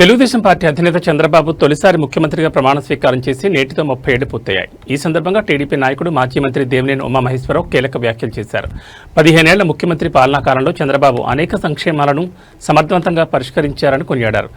Telugu Desam party అధినేత చంద్రబాబు తొలిసారి ముఖ్యమంత్రిగా ప్రమాణ స్వీకారం చేసి నేటితో ముప్పై ఏళ్ళు పూర్తయ్యాయి. ఈ సందర్భంగా టీడీపీ నాయకుడు మాజీ మంత్రి దేవినేని ఉమామహేశ్వరరావు కీలక వ్యాఖ్యలు చేశారు. పదిహేనేళ్ళ ముఖ్యమంత్రి పాలనా కాలంలో చంద్రబాబు అనేక సంక్షేమాలను సమర్థవంతంగా పరిష్కరించారని కొనియాడారు.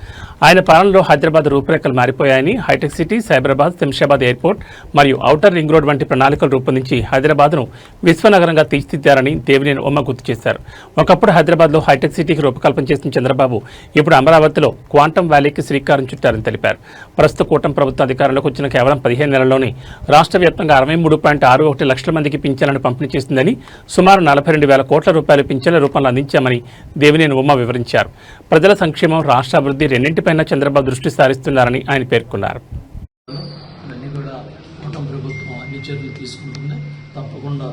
ఆయన పాలనలో హైదరాబాద్ రూపురేఖలు మారిపోయాయని hi-tech city Cyberabad Shamshabad airport మరియు ఔటర్ రింగ్ రోడ్ వంటి ప్రణాళికలు రూపొందించి హైదరాబాద్ను విశ్వనగరంగా తీర్చిదిద్దారని దేవినేని ఉమ్మ గుర్తు చేశారు. ఒకప్పుడు హైదరాబాద్లో హైటెక్ సిటీకి రూపకల్పన చేసిన చంద్రబాబు ఇప్పుడు అమరావతిలో క్వాంటం వ్యాలీకి శ్రీకారం చుట్టారని తెలిపారు. ప్రస్తుత కూటమి ప్రభుత్వం అధికారంలోకి వచ్చిన కేవలం పదిహేను నెలల్లోనే రాష్ట్ర వ్యాప్తంగా అరవై మూడు పాయింట్ ఆరు ఒకటి లక్షల మందికి పింఛన్లను పంపిణీ చేసిందని సుమారు నలభై రెండు వేల కోట్ల రూపాయలు పింఛన్ల రూపంలో అందించామని దేవినేని ఉమ్మ వివరించారు. ప్రజల సంక్షేమం రాష్ట్ర అభివృద్ధి రెండింటిపైన చంద్రబాబు దృష్టి సారిస్తున్నారని ఆయన పేర్కొన్నారు. చర్యలు తీసుకుంటుంది తప్పకుండా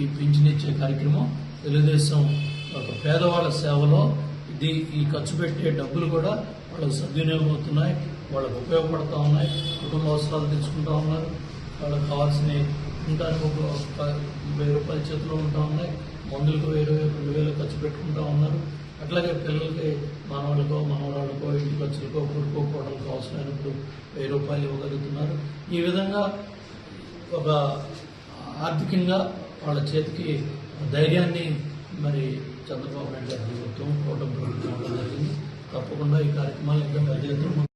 ఈ పింఛన్ ఇచ్చే కార్యక్రమం తెలుగుదేశం ఒక పేదవాళ్ళ సేవలో దీ ఈ ఖర్చు పెట్టే డబ్బులు కూడా వాళ్ళకి సద్వినియోగం అవుతున్నాయి వాళ్ళకు ఉపయోగపడుతూ ఉన్నాయి కుటుంబ అవసరాలు తెచ్చుకుంటూ ఉన్నారు వాళ్ళకి కావాల్సిన ఉండడానికి ఒక వెయ్యి రూపాయల చేతిలో ఉంటా ఉన్నాయి మందులకు వెయ్యి రెండు వేలు ఖర్చు పెట్టుకుంటూ ఉన్నారు. అట్లాగే పిల్లలకి మనవాళ్ళకో మనవరాళ్ళకో ఇంటి ఖర్చులకో కొడుకో కోడలకు అవసరమైనప్పుడు వెయ్యి రూపాయలు ఇవ్వగలుగుతున్నారు. ఈ విధంగా ఒక ఆర్థికంగా వాళ్ళ చేతికి ధైర్యాన్ని మరి చంద్రబాబు నాయుడు గారి ప్రభుత్వం కూటమి ప్రభుత్వం జరిగింది. తప్పకుండా ఈ కార్యక్రమాలు ఇంకా పెద్ద ఎత్తున